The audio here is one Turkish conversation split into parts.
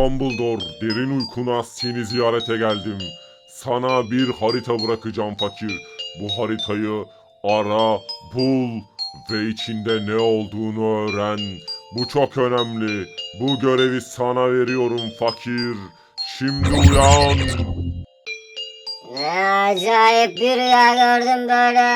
Dumbledore, derin uykuna seni ziyarete geldim. Sana bir harita bırakacağım fakir. Bu haritayı ara, bul ve içinde ne olduğunu öğren. Bu çok önemli. Bu görevi sana veriyorum fakir. Şimdi uyan. Ne acayip bir rüya gördüm böyle.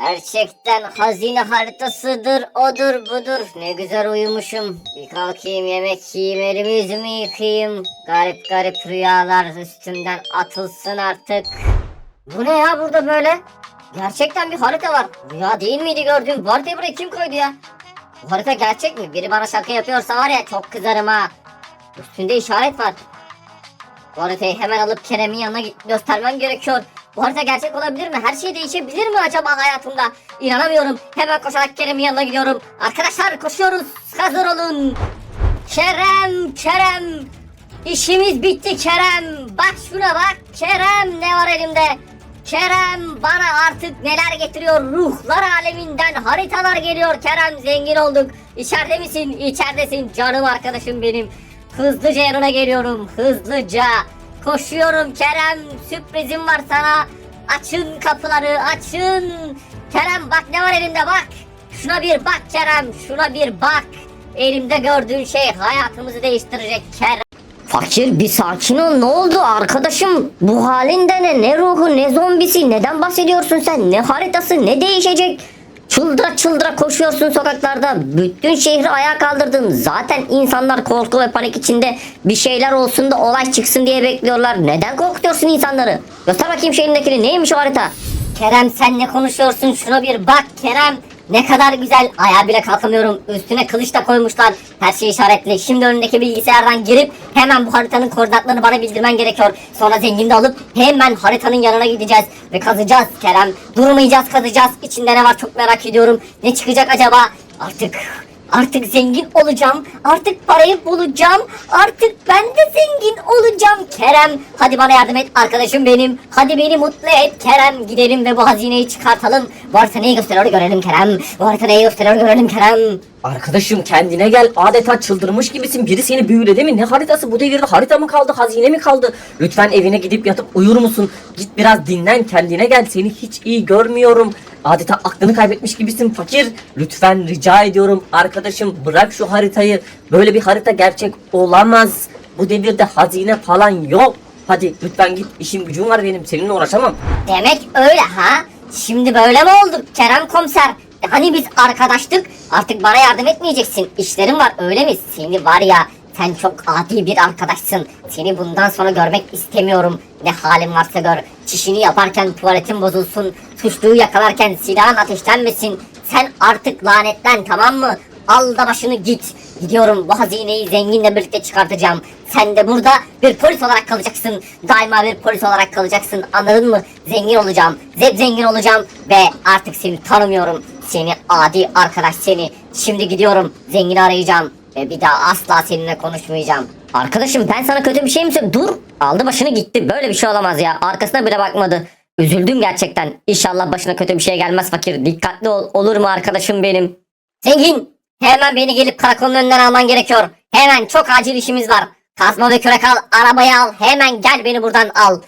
Gerçekten hazine haritasıdır, odur budur. Ne güzel uyumuşum. Bir kalkayım yemek yiyeyim, elimi yüzümü yıkayayım. Garip garip rüyalar üstümden atılsın artık. Bu ne ya burada böyle? Gerçekten bir harita var. Rüya değil miydi gördüğüm? Bu haritayı buraya kim koydu ya? Bu harita gerçek mi? Biri bana şaka yapıyorsa var ya çok kızarım ha. Üstünde işaret var. Bu haritayı hemen alıp Kerem'in yanına göstermem gerekiyor. Bu harita gerçek olabilir mi? Her şey değişebilir mi acaba hayatımda? İnanamıyorum. Hemen koşarak Kerem'in yanına gidiyorum. Arkadaşlar koşuyoruz. Hazır olun. Kerem, Kerem. İşimiz bitti Kerem. Bak şuna bak. Kerem ne var elimde? Kerem bana artık neler getiriyor? Ruhlar aleminden haritalar geliyor. Kerem zengin olduk. İçeride misin? İçeridesin canım arkadaşım benim. Hızlıca yanına geliyorum. Hızlıca. Koşuyorum Kerem. Sürprizim var sana. Açın kapıları açın. Kerem bak ne var elimde bak. Şuna bir bak Kerem. Şuna bir bak. Elimde gördüğün şey hayatımızı değiştirecek Kerem. Fakir bir sakin ol ne oldu arkadaşım? Bu halinde ne? Ne ruhu ne zombisi neden bahsediyorsun sen? Ne haritası ne değişecek? Çıldıra çıldıra koşuyorsun sokaklarda. Bütün şehri ayağa kaldırdın. Zaten insanlar korku ve panik içinde bir şeyler olsun da olay çıksın diye bekliyorlar. Neden korkutuyorsun insanları? Göster bakayım şu elindekini. Neymiş o harita? Kerem sen ne konuşuyorsun? Şuna bir bak Kerem. Ne kadar güzel. Ayağa bile kalkamıyorum. Üstüne kılıç da koymuşlar. Her şey işaretli. Şimdi önündeki bilgisayardan girip hemen bu haritanın koordinatlarını bana bildirmen gerekiyor. Sonra zengin de alıp hemen haritanın yanına gideceğiz. Ve kazacağız Kerem. Durmayacağız kazacağız. İçinde ne var çok merak ediyorum. Ne çıkacak acaba? Artık Artık zengin olacağım. Artık parayı bulacağım. Artık ben de zengin olacağım. Kerem hadi bana yardım et arkadaşım benim. Hadi beni mutlu et Kerem. Gidelim ve bu hazineyi çıkartalım. Harita neyi gösteriyor görelim Kerem. Harita neyi gösteriyor görelim Kerem. Arkadaşım kendine gel adeta çıldırmış gibisin biri seni büyüledi mi ne haritası bu devirde harita mı kaldı hazine mi kaldı lütfen evine gidip yatıp uyur musun git biraz dinlen kendine gel seni hiç iyi görmüyorum adeta aklını kaybetmiş gibisin fakir lütfen rica ediyorum arkadaşım bırak şu haritayı böyle bir harita gerçek olamaz bu devirde hazine falan yok hadi lütfen git işim gücüm var benim seninle uğraşamam Demek öyle ha? Şimdi böyle mi olduk Kerem komiser? Hani biz arkadaştık artık bana yardım etmeyeceksin. İşlerin var öyle mi? Seni var ya sen çok adi bir arkadaşsın. Seni bundan sonra görmek istemiyorum. Ne halin varsa gör. Çişini yaparken tuvaletin bozulsun. Suçluyu yakalarken silahın ateşlenmesin. Sen artık lanetlen tamam mı? Al da başını git. Gidiyorum bu hazineyi zenginle birlikte çıkartacağım. Sen de burada bir polis olarak kalacaksın. Daima bir polis olarak kalacaksın. Anladın mı? Zengin olacağım. Zep zengin olacağım. Ve artık seni tanımıyorum. Seni adi arkadaş seni. Şimdi gidiyorum. Zengini arayacağım. Ve bir daha asla seninle konuşmayacağım. Arkadaşım ben sana kötü bir şey mi söyledim? Dur. Aldı başını gitti. Böyle bir şey olamaz ya. Arkasına bile bakmadı. Üzüldüm gerçekten. İnşallah başına kötü bir şey gelmez fakir. Dikkatli ol. Olur mu arkadaşım benim? Zengin. Hemen beni gelip karakolun önünden alman gerekiyor. Hemen çok acil işimiz var. Kazma ve kürek al, arabayı al. Hemen gel beni buradan al.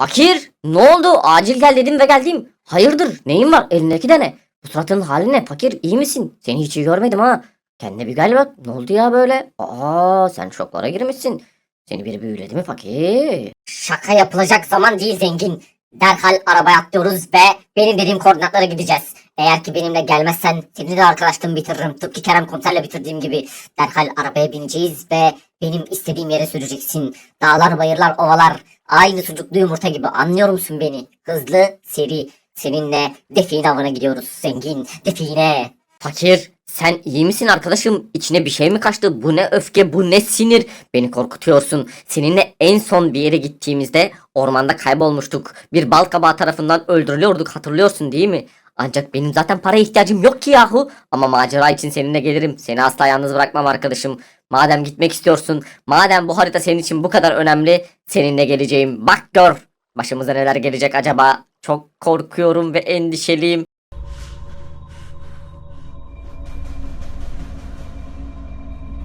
Fakir ne oldu? Acil gel dedim ve geldim. Hayırdır? Neyin var? Elindeki de ne? Bu suratının hali ne? Fakir iyi misin? Seni hiç iyi görmedim ha. Kendine bir gel bak. Ne oldu ya böyle? Aa sen şoklara girmişsin. Seni biri büyüledi mi fakir? Şaka yapılacak zaman değil zengin. Derhal arabaya atlıyoruz ve benim dediğim koordinatlara gideceğiz. Eğer ki benimle gelmezsen seni de arkadaşlığımı bitiririm. Tıpkı Kerem komiserle bitirdiğim gibi. Derhal arabaya bineceğiz ve benim istediğim yere süreceksin. Dağlar, bayırlar, ovalar. Aynı sucuklu yumurta gibi anlıyor musun beni? Hızlı, seri. Seninle define avına gidiyoruz zengin. Define. Fakir sen iyi misin arkadaşım? İçine bir şey mi kaçtı? Bu ne öfke, bu ne sinir? Beni korkutuyorsun. Seninle en son bir yere gittiğimizde ormanda kaybolmuştuk. Bir bal kabağı tarafından öldürülüyorduk hatırlıyorsun değil mi? Ancak benim zaten paraya ihtiyacım yok ki yahu. Ama macera için seninle gelirim. Seni asla yalnız bırakmam arkadaşım. Madem gitmek istiyorsun, madem bu harita senin için bu kadar önemli, seninle geleceğim. Bak gör. Başımıza neler gelecek acaba? Çok korkuyorum ve endişeliyim.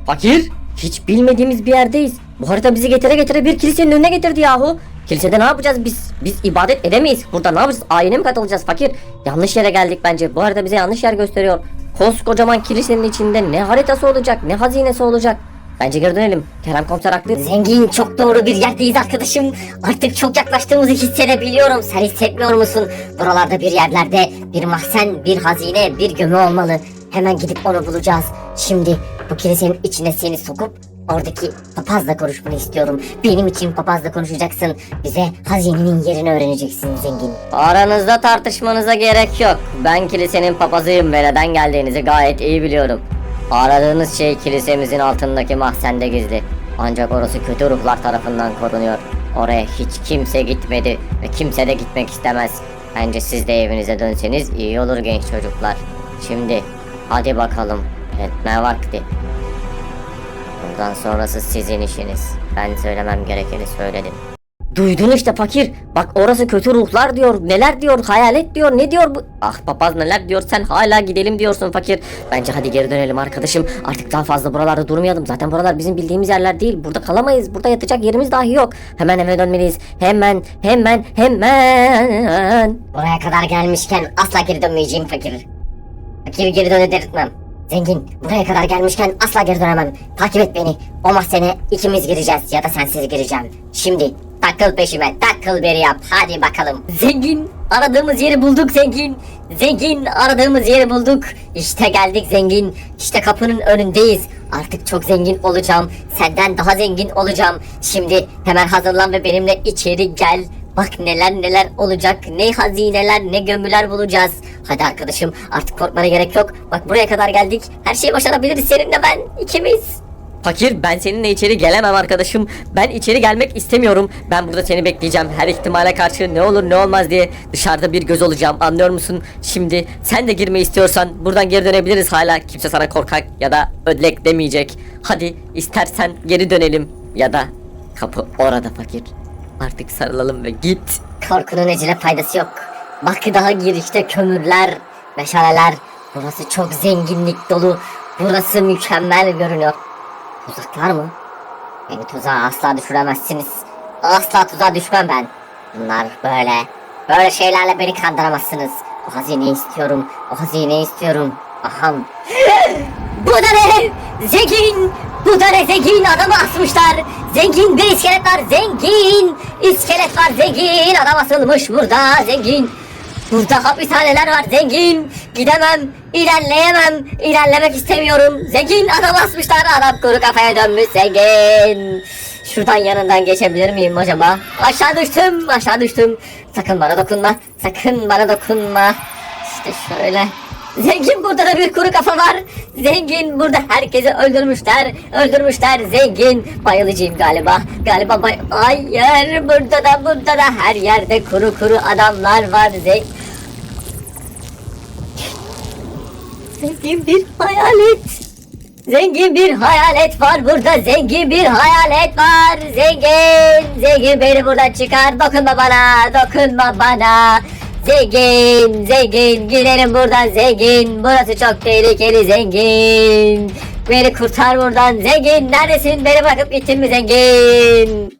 Fakir, hiç bilmediğimiz bir yerdeyiz. Bu harita bizi getire getire bir kilisenin önüne getirdi yahu. Kilisede ne yapacağız biz? Biz ibadet edemeyiz. Burada ne yapacağız? Ayine mi katılacağız fakir? Yanlış yere geldik bence. Bu harita bize yanlış yer gösteriyor. Koskocaman kilisenin içinde ne haritası olacak, ne hazinesi olacak. Bence geri dönelim. Kerem komiser haklı. Zengin çok doğru bir yerdeyiz arkadaşım. Artık çok yaklaştığımızı hissedebiliyorum. Sen hissetmiyor musun? Buralarda bir yerlerde bir mahzen, bir hazine, bir gömü olmalı. Hemen gidip onu bulacağız. Şimdi bu kilisenin içine seni sokup oradaki papazla konuşmanı istiyorum. Benim için papazla konuşacaksın. Bize hazinenin yerini öğreneceksin zengin. Aranızda tartışmanıza gerek yok. Ben kilisenin papazıyım ve neden geldiğinizi gayet iyi biliyorum. Aradığınız şey kilisemizin altındaki mahzende gizli. Ancak orası kötü ruhlar tarafından korunuyor. Oraya hiç kimse gitmedi ve kimse de gitmek istemez. Bence siz de evinize dönseniz iyi olur genç çocuklar. Şimdi hadi bakalım etme vakti. Bundan sonrası sizin işiniz. Ben söylemem gerekeni söyledim. Duydun işte fakir. Bak orası kötü ruhlar diyor. Neler diyor? Hayalet diyor. Ne diyor bu? Ah papaz neler diyor? Sen hala gidelim diyorsun fakir. Bence hadi geri dönelim arkadaşım. Artık daha fazla buralarda durmayalım. Zaten buralar bizim bildiğimiz yerler değil. Burada kalamayız. Burada yatacak yerimiz dahi yok. Hemen eve dönmeliyiz. Hemen, hemen, hemen. Buraya kadar gelmişken asla geri dönmeyeceğim fakir. Fakir geri dön dedirtmem. Zengin buraya kadar gelmişken asla geri dönemem. Takip et beni. O mahzene ikimiz gireceğiz ya da sensiz gireceğim. Şimdi takıl peşime takıl beri yap hadi bakalım. Zengin aradığımız yeri bulduk zengin. Zengin aradığımız yeri bulduk. İşte geldik zengin. İşte kapının önündeyiz. Artık çok zengin olacağım. Senden daha zengin olacağım. Şimdi hemen hazırlan ve benimle içeri gel. Bak neler neler olacak. Ne hazineler ne gömüler bulacağız. Hadi arkadaşım artık korkmana gerek yok. Bak buraya kadar geldik. Her şeyi başarabiliriz seninle ben. ikimiz. Fakir ben seninle içeri gelemem arkadaşım. Ben içeri gelmek istemiyorum. Ben burada seni bekleyeceğim. Her ihtimale karşı ne olur ne olmaz diye dışarıda bir göz olacağım. Anlıyor musun? Şimdi sen de girmeyi istiyorsan buradan geri dönebiliriz hala. Kimse sana korkak ya da ödlek demeyecek. Hadi istersen geri dönelim. Ya da kapı orada fakir. Artık sarılalım ve git. Korkunun ecele faydası yok. Bak daha girişte kömürler, meşaleler. Burası çok zenginlik dolu. Burası mükemmel görünüyor. Tuzaklar mı? Beni tuzağa asla düşüremezsiniz. Asla tuzağa düşmem ben. Bunlar böyle. Böyle şeylerle beni kandıramazsınız. O hazineyi istiyorum. O hazineyi istiyorum. Aham. Bu da ne? Zengin! Bu da ne zengin? Adamı asmışlar. Zengin bir iskelet var. Zengin! İskelet var. Zengin! Adam asılmış burada. Zengin! Burada hapishaneler var. Zengin! Gidemem. ilerleyemem. İlerlemek istemiyorum. Zengin! Adam asmışlar. Adam kuru kafaya dönmüş. Zengin! Şuradan yanından geçebilir miyim acaba? Aşağı düştüm. Aşağı düştüm. Sakın bana dokunma. Sakın bana dokunma. İşte şöyle. Zengin burada da bir kuru kafa var. Zengin burada herkesi öldürmüşler. Öldürmüşler. Zengin. Bayılacağım galiba. Galiba bay... Hayır burada da burada da her yerde kuru kuru adamlar var. Zengin. Zengin bir hayalet. Zengin bir hayalet var burada. Zengin bir hayalet var. Zengin. Zengin beni buradan çıkar. Dokunma bana. Dokunma bana. Zengin. Zengin. Gidelim buradan zengin. Burası çok tehlikeli zengin. Beni kurtar buradan zengin. Neredesin? Beni bırakıp gittin mi zengin?